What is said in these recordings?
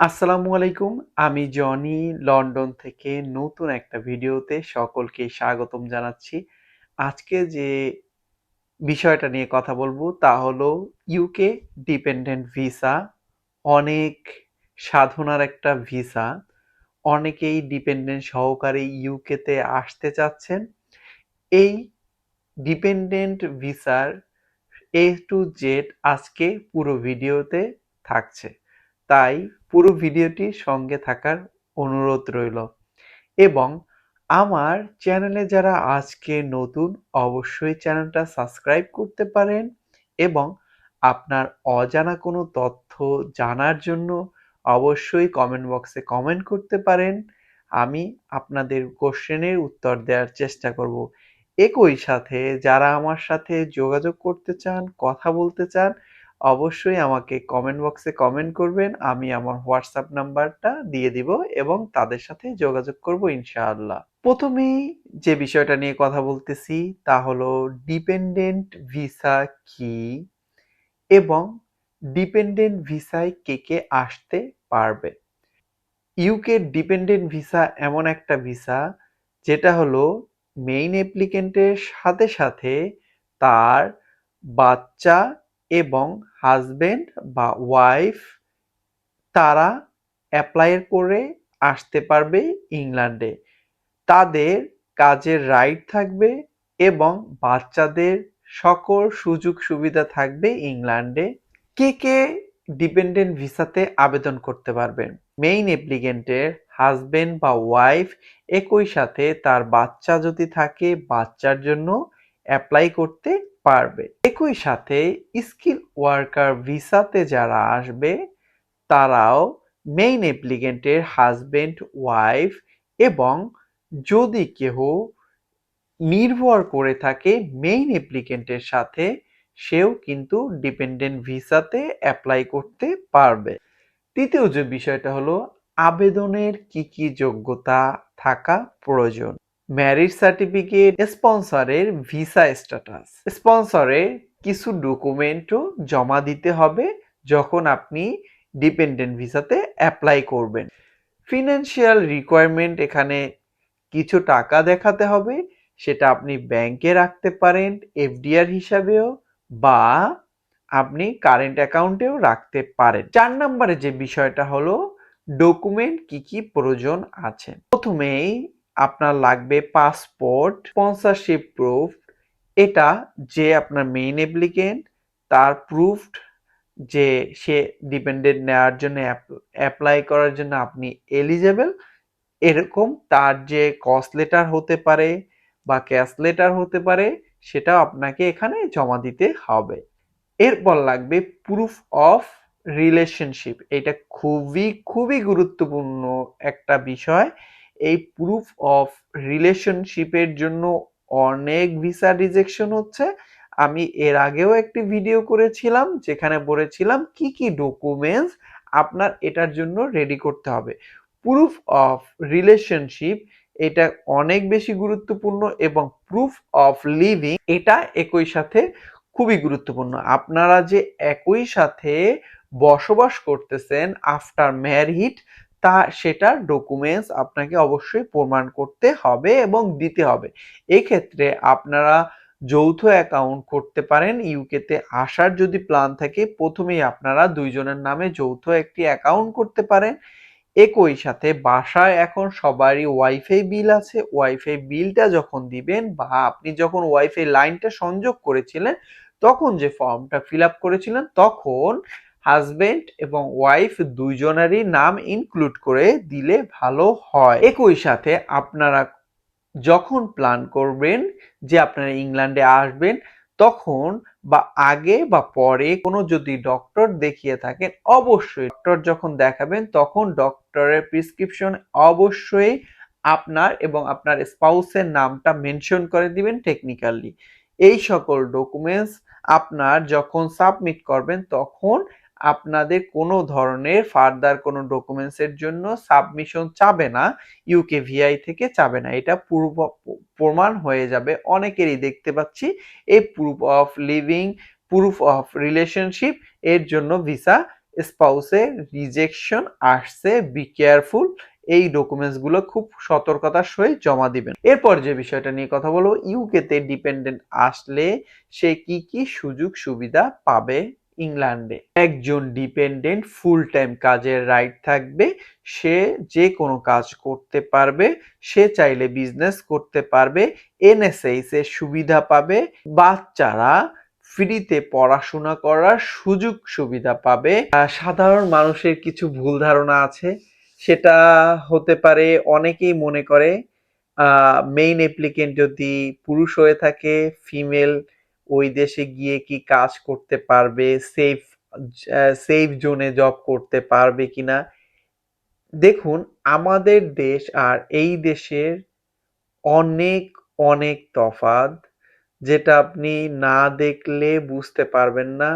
আসসালামু আলাইকুম। আমি জনি, লন্ডন থেকে নতুন একটা ভিডিওতে সকলকে স্বাগতম জানাচ্ছি। আজকে যে বিষয়টা নিয়ে কথা বলব তা হলো ইউকে ডিপেন্ডেন্ট ভিসা অনেক সাধনার একটা ভিসা অনেকেই ডিপেন্ডেন্ট সহকারে ইউকেতে আসতে চাচ্ছেন। এই ডিপেন্ডেন্ট ভিসার এ টু জেড আজকে পুরো ভিডিওতে থাকছে। তাই পুরো ভিডিওটির সঙ্গে থাকার অনুরোধ রইল। এবং আমার চ্যানেলে যারা আজকে নতুন, অবশ্যই চ্যানেলটা সাবস্ক্রাইব করতে পারেন এবং আপনার অজানা কোনো তথ্য জানার জন্য অবশ্যই কমেন্ট বক্সে কমেন্ট করতে পারেন। আমি আপনাদের কোশ্চেনের উত্তর দেওয়ার চেষ্টা করব। একই সাথে যারা আমার সাথে যোগাযোগ করতে চান, কথা বলতে চান অবশ্যই আমাকে কমেন্ট বক্সে কমেন্ট করবেন, আমি আমার হোয়াটসঅ্যাপ নাম্বারটা দিয়ে দিব এবং তাদের সাথে যোগাযোগ করব ইনশাআল্লাহ। প্রথমেই যে বিষয়টা নিয়ে কথা বলতেছি তা হলো ডিপেন্ডেন্ট ভিসা কি এবং ডিপেন্ডেন্ট ভিসায় কে কে আসতে পারবে। ইউকে ডিপেন্ডেন্ট ভিসা এমন একটা ভিসা যেটা হলো মেইন অ্যাপ্লিকেন্টের সাথে সাথে তার বাচ্চা এবং হাজবেন্ড বা ওয়াইফ তারা অ্যাপ্লাই করে আসতে পারবে ইংল্যান্ডে। তাদের কাজের রাইট থাকবে এবং বাচ্চাদের সকল সুযোগ সুবিধা থাকবে ইংল্যান্ডে। কে কে ডিপেন্ডেন্ট ভিসাতে আবেদন করতে পারবেন? মেইন অ্যাপ্লিকেন্টের হাজবেন্ড বা ওয়াইফ একই সাথে তার বাচ্চা যদি থাকে, বাচ্চার জন্য অ্যাপ্লাই করতে পারবে। একই সাথে স্কিল ওয়ার্কার ভিসাতে যারা আসবে, তারাও মেইন অ্যাপ্লিকেন্টের হাজবেন্ড ওয়াইফ এবং যদি কেহ নির্ভর করে থাকে মেইন অ্যাপ্লিকেন্টের সাথে, সেও কিন্তু ডিপেন্ডেন্ট ভিসাতে অ্যাপ্লাই করতে পারবে। তৃতীয় যে বিষয়টা হলো, আবেদনের কি কি যোগ্যতা থাকা প্রয়োজন? ম্যারিজ সার্টিফিকেট স্পন্সরের ভিসা স্ট্যাটাস স্পন্সরের কিছু ডকুমেন্টও জমা দিতে হবে যখন আপনি ডিপেন্ডেন্ট ভিসাতে অ্যাপ্লাই করবেন। ফিনান্সিয়াল রিকোয়ারমেন্ট এখানে কিছু টাকা দেখাতে হবে, সেটা আপনি ব্যাংকে রাখতে পারেন এফডিআর হিসাবেও বা আপনি কারেন্ট অ্যাকাউন্টেও রাখতে পারেন। চার নম্বরে যে বিষয়টা হলো ডকুমেন্ট কি কি প্রয়োজন আছে? প্রথমেই আপনার লাগবে পাসপোর্ট স্পন্সরশিপ প্রুফ এটা যে আপনার মেইন অ্যাপ্লিকেন্ট তার প্রুফড যে সে ডিপেন্ডেন্ট নেওয়ার জন্য অ্যাপ্লাই করার জন্য আপনি এলিজেবল এরকম তার যে কস্ট লেটার হতে পারে বা ক্যাশ লেটার হতে পারে, সেটাও আপনাকে এখানে জমা দিতে হবে। এরপর লাগবে প্রুফ অফ রিলেশনশিপ এটা খুবই খুবই গুরুত্বপূর্ণ একটা বিষয়। এই প্রুফ অফ রিলেশনশিপের জন্য অনেক ভিসা রিজেকশন হচ্ছে। আমি এর আগেও একটি ভিডিও করেছিলাম, যেখানে বলেছিলাম কি কি ডকুমেন্টস আপনার এটার জন্য রেডি করতে হবে। প্রুফ অফ রিলেশনশিপ এটা অনেক বেশি গুরুত্বপূর্ণ এবং প্রুফ অফ লিভিং এটা একই সাথে খুবই গুরুত্বপূর্ণ। আপনারা যে একই সাথে বসবাস করতেছেন আফটার ম্যারিড তা, সেটার ডকুমেন্টস আপনাকে অবশ্যই প্রমাণ করতে হবে এবং দিতে হবে। এক্ষেত্রে আপনারা যৌথ অ্যাকাউন্ট করতে পারেন ইউকেতে আসার যদি প্ল্যান থাকে, প্রথমেই আপনারা দুইজনের নামে যৌথ একটি অ্যাকাউন্ট করতে পারেন। একই সাথে বাসায় এখন সবারই ওয়াইফাই বিল আছে। ওয়াইফাই বিলটা যখন দিবেন বা আপনি যখন ওয়াইফাই লাইনটা সংযোগ করেছিলেন, তখন যে ফর্মটা ফিল আপ করেছিলেন, তখন হাজবেন্ড এবং ওয়াইফ দুইজনেরই নাম ইনক্লুড করে দিলে ভালো হয়। একই সাথে আপনারা যখন প্ল্যান করবেন যে আপনারা ইংল্যান্ডে আসবেন, তখন বা আগে বা পরে কোনো যদি ডক্টর দেখিয়ে থাকেন, অবশ্যই ডক্টর যখন দেখাবেন, তখন ডক্টরের প্রিসক্রিপশন অবশ্যই আপনার এবং আপনার স্পাউসের নামটা মেনশন করে দিবেন টেকনিক্যালি এই সকল ডকুমেন্টস আপনার যখন সাবমিট করবেন, তখন আপনাদের কোনো ধরনের ফার্দার কোনো ডকুমেন্টসের জন্য সাবমিশন চাবে না ইউকে ভিআই থেকে চাবে না। এটা পূর্ব প্রমাণ হয়ে যাবে। অনেকেরই দেখতে পাচ্ছি এই proof of living proof of relationship এর জন্য ভিসা স্পাউসে রিজেকশন আসছে। বি কেয়ারফুল এই ডকুমেন্টসগুলো খুব সতর্কতার সহিত জমা দিবেন। এরপর যে বিষয়টা নিয়ে কথা বলব ইউকেতে ডিপেন্ডেন্ট আসলে সে কি কি সুযোগ সুবিধা পাবে? ইংল্যান্ডে। একজন ডিপেন্ডেন্ট ফুল টাইম কাজের রাইট থাকবে, সে যে কোনো কাজ করতে পারবে, সে চাইলে বিজনেস করতে পারবে এনএসএইস এর সুবিধা পাবে, বাচ্চারা ফ্রিতে পড়াশোনা করার সুযোগ সুবিধা পাবে। সাধারণ মানুষের কিছু ভুল ধারণা আছে, সেটা হতে পারে, অনেকেই মনে করে মেইন অ্যাপ্লিকেন্ট যদি পুরুষ হয়ে থাকে ফিমেল ওই দেশে গিয়ে কি কাজ করতে পারবে? সেফ সেফ জোনে জব করতে পারবে কিনা? দেখুন, আমাদের দেশ আর এই দেশের অনেক অনেক তফাৎ যেটা আপনি না দেখলে বুঝতে পারবেন না।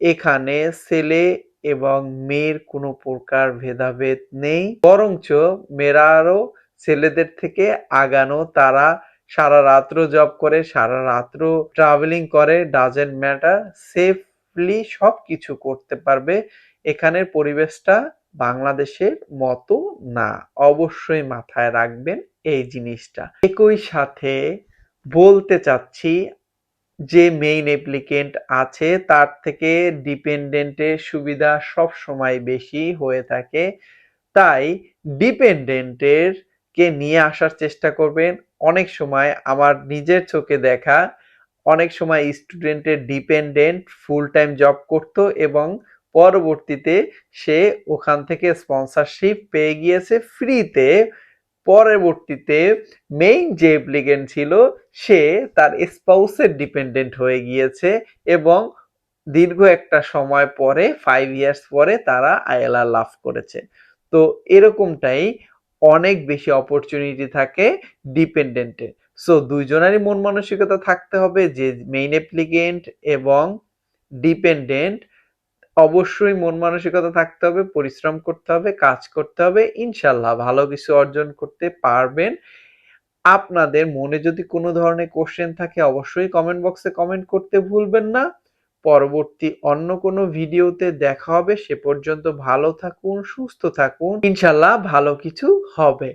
এখানে ছেলে এবং মেয়ের কোনো প্রকার ভেদাভেদ নেই। বরঞ্চ মেয়েরা আরও ছেলেদের থেকে আগানো, তারা সারা রাত্র জব করে, সারা রাত্র ট্রাভেলিং করে ডাজেন্ট ম্যাটার সেফলি সব কিছু করতে পারবে। এখানের পরিবেশটা বাংলাদেশের মতো না। অবশ্যই মাথায় রাখবেন এই জিনিসটা। একই সাথে বলতে চাচ্ছি, যে মেইন অ্যাপ্লিকেন্ট আছে, তার থেকে ডিপেন্ডেন্টের সুবিধা সব সময় বেশি হয়ে থাকে। তাই ডিপেন্ডেন্টের কে নিয়ে আসার চেষ্টা করবেন। অনেক সময় আমার নিজের চোখে দেখা, অনেক সময় স্টুডেন্টের ডিপেন্ডেন্ট ফুল টাইম জব করত এবং পরবর্তীতে সে ওখান থেকে স্পন্সরশিপ পেয়ে গিয়েছে ফ্রিতে পরবর্তীতে মেইন যে অ্যাপ্লিকেন্ট ছিল, সে তার স্পাউসের ডিপেন্ডেন্ট হয়ে গিয়েছে এবং দীর্ঘ একটা সময় পরে ফাইভ ইয়ার্স পরে তারা আইএলআর লাভ করেছে। তো এরকমটাই অনেক বেশি অপরচুনিটি থাকে ডিপেন্ডেন্টে সো দুইজনেরই মন মানসিকতা থাকতে হবে যে মেইন অ্যাপ্লিকেন্ট এবং ডিপেন্ডেন্ট অবশ্যই মন মানসিকতা থাকতে হবে, পরিশ্রম করতে হবে, কাজ করতে হবে, ইনশাল্লাহ ভালো কিছু অর্জন করতে পারবেন। আপনাদের মনে যদি কোনো ধরনের কোশ্চেন থাকে, অবশ্যই কমেন্ট বক্সে কমেন্ট করতে ভুলবেন না। পরবর্তী অন্য কোনো ভিডিওতে দেখা হবে। সে পর্যন্ত ভালো থাকুন, সুস্থ থাকুন। ইনশাল্লাহ ভালো কিছু হবে।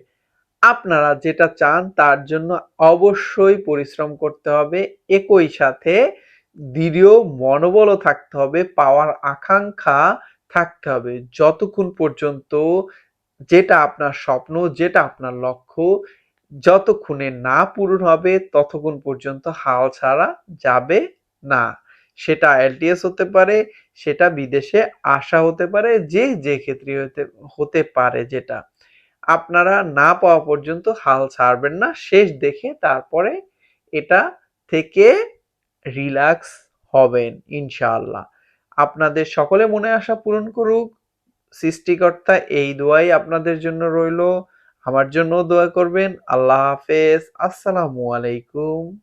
আপনারা যেটা চান তার জন্য অবশ্যই পরিশ্রম করতে হবে। একই সাথে দৃঢ় মনোবলও থাকতে হবে, পাওয়ার আকাঙ্ক্ষা থাকতে হবে। যতক্ষণ পর্যন্ত যেটা আপনার স্বপ্ন, যেটা আপনার লক্ষ্য যতক্ষণে না পূরণ হবে, ততক্ষণ পর্যন্ত হাল ছাড়া যাবে না। সেটা আইএলটিএস হতে পারে, সেটা বিদেশে আসা হতে পারে, যে যে ক্ষেত্রে হতে হতে পারে যেটা। আপনারা না পাওয়া পর্যন্ত হাল ছাড়বেন না, শেষ দেখে তারপরে এটা থেকে রিল্যাক্স হবেন, ইনশাআল্লাহ। আপনাদের সকলে মনে আশা পূরণ করুক, সৃষ্টিকর্তা এই দোয়াই আপনাদের জন্য রইল। আমার জন্য দোয়া করবেন। আল্লাহ হাফেজ। আসসালামু আলাইকুম।